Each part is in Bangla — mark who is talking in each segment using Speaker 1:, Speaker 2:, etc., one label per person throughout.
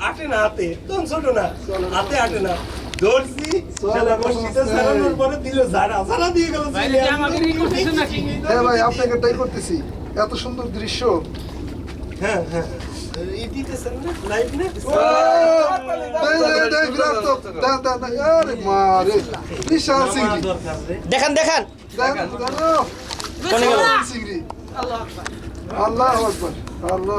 Speaker 1: আটে না হাতে তখন ছোট না হাতে আটে না। ধরছি। ছাড়ানোর পরে দিল ঝাড়া ঝাড়া দিয়ে গেল?
Speaker 2: হ্যাঁ ভাই আপনাকে ট্রাই করতেছি। এত সুন্দর দৃশ্য।
Speaker 1: হ্যাঁ হ্যাঁ।
Speaker 3: দেখান দেখান।
Speaker 2: আল্লাহ আল্লাহ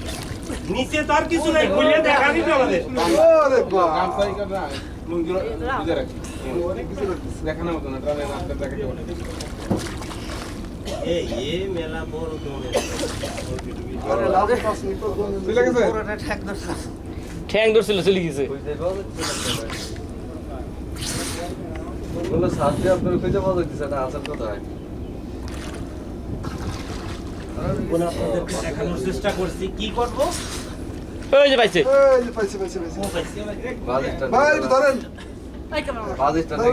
Speaker 1: নিচে তো আর কিছু নাই খুলে দেখানি তো আমাদের।
Speaker 2: ওরে বাবা
Speaker 1: এই মেলা বড় দোকান
Speaker 2: আরে লাভ পাস নি তো
Speaker 3: ঠ্যাং ধরছিল চলে গেছে।
Speaker 1: কোন আপনাদেরকে দেখানোর চেষ্টা করছি। কি করব?
Speaker 3: ওই যে পাইছে।
Speaker 2: এই যে পাইছে পাইছে পাইছে। ভাই একটু ধরেন।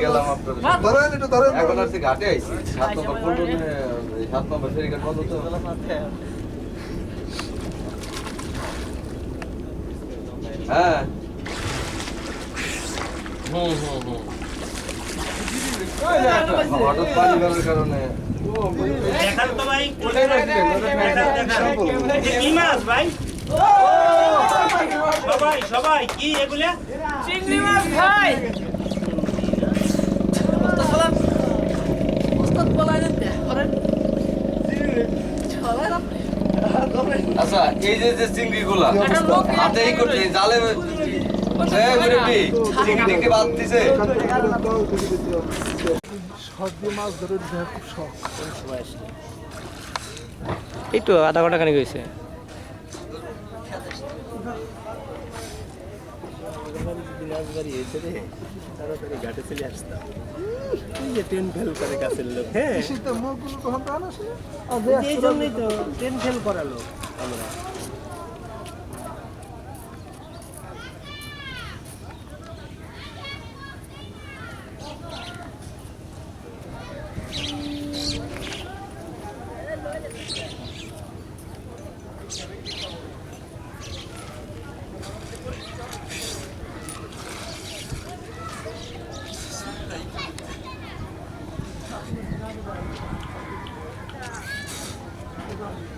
Speaker 4: গেলাম আপনার
Speaker 2: ধরেন একটু ধরেন
Speaker 4: এখন আর সে ঘাটে আইছি। সাত নম্বর পল্টনে সাত নম্বর ফেরিঘাট বন্ধ তো হ্যাঁ।
Speaker 3: হুম হুম হুম।
Speaker 4: হঠাৎ পানি বেরোর কারণে
Speaker 1: দেখান তো ভাই কোথায় দেখান দেখান কি মাছ ভাই সবাই সবাই কি এগুলা
Speaker 5: চিংড়ি মাছ ভাই
Speaker 4: আচ্ছা এই যে যে চিংড়ি গুলা হাতে এই করছে জালে
Speaker 2: মাছ ধরে খুব শখ।
Speaker 3: এই তো আধা ঘণ্টা খানিক হয়েছে।
Speaker 1: গাছের লোক। হ্যাঁ। এই জন্যই তো ট্রেন ফেল আমরা। Thank you.